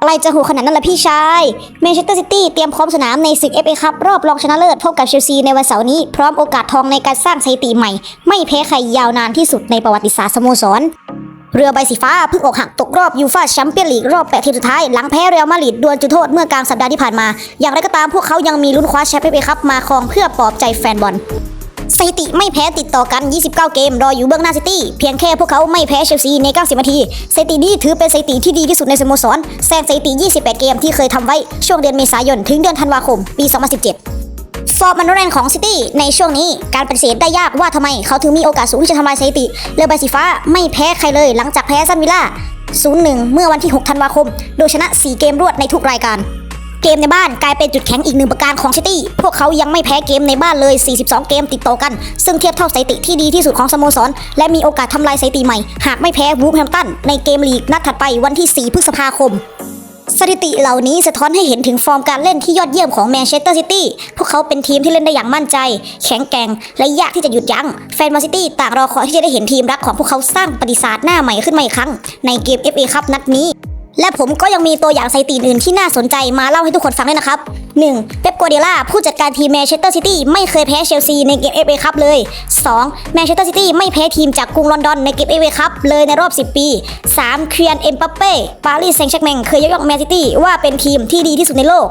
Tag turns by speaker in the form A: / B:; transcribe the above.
A: อะไรจะโหขนาดนั้นล่ะพี่ชายแมนเชสเตอร์ซิตี้เตรียมพร้อมสนามในศึก FA คัพรอบรองชนะเลิศพบกับเชลซีในวันเสาร์นี้ พร้อมโอกาสทองในการสร้างสถิติใหม่ ไม่แพ้ใครยาวนานที่สุดในประวัติศาสตร์สโมสรเรือใบสีฟ้าเพิ่งอกหักตกรอบยูฟ่าแชมเปี้ยนลีกรอบแปดทีมสุดท้าย หลังแพ้เรอัลมาดริดดวลจุดโทษเมื่อกลางสัปดาห์ที่ผ่านมา อย่างไรก็ตามพวกเขายังมีลุ้นคว้าแชมป์เอฟเอคัพมาครองเพื่อปลอบใจแฟนบอล สถิติไม่แพ้ติดต่อกัน 29 เกม รออยู่เบื้องหน้าซิตี้ เพียงแค่พวกเขาไม่แพ้เชลซีใน 90 นาที สถิตินี้ถือเป็นสถิติที่ดีที่สุดในสโมสรแซงสถิติ 28 เกมที่เคยทำไว้ช่วงเดือนเมษายน ถึงเดือนธันวาคม ปี 2017ฟอร์มมันแรงของซิตี้ในช่วงนี้การปฏิเสธได้ยากว่าทำไมเขาถึงมีโอกาสสูงที่จะทำลายสถิติเรือใบสีฟ้าไม่แพ้ใครเลยหลังจากแพ้ซันวิลล่า 0-1 เมื่อวันที่ 6 ธันวาคม โดยชนะ 4 เกมรวดในทุกรายการ เกมในบ้านกลายเป็นจุดแข็งอีกหนึ่งประการของซิตี้ พวกเขายังไม่แพ้เกมในบ้านเลย 42 เกมติดต่อกัน ซึ่งเทียบเท่าสถิติที่ดีที่สุดของสโมสร และมีโอกาสทำลายสถิติใหม่ หากไม่แพ้วูฟแฮมตันในเกมลีกนัดถัดไปวันที่ 4 พฤษภาคมสถิติเหล่านี้สะท้อนให้เห็นถึงฟอร์มการเล่นที่ยอดเยี่ยมของแมนเชสเตอร์ซิตี้ พวกเขาเป็นทีมที่เล่นได้อย่างมั่นใจ แข็งแกร่ง และยากที่จะหยุดยัง้ง แฟนแมนซิตี้ต่างรอคอยที่จะได้เห็นทีมรักของพวกเขาสร้างประวัติศาสตร์หน้าใหม่ขึ้นมาอีกครั้ง ในเกม FA คัพนัดนี้ และผมก็ยังมีตัวอย่างสถิติอื่นที่น่าสนใจมาเล่าให้ทุกคนฟังด้วยนะครับ 1. เป๊ปกัวเดล่าผู้จัดการทีมแมนเชสเตอร์ซิตี้ไม่เคยแพ้เชลซีในเกมเอฟเอคัพเลย 2. แมนเชสเตอร์ซิตี้ไม่แพ้ทีมจากกรุงลอนดอนในเกมเอฟเอคัพเลยในรอบ 10 ปี 3. เคียนเอ็มปัปเป้ปารีสแซงต์แชร์กแมงเคยยกย่องแมนซิตี้ว่าเป็นทีมที่ดีที่สุดในโลก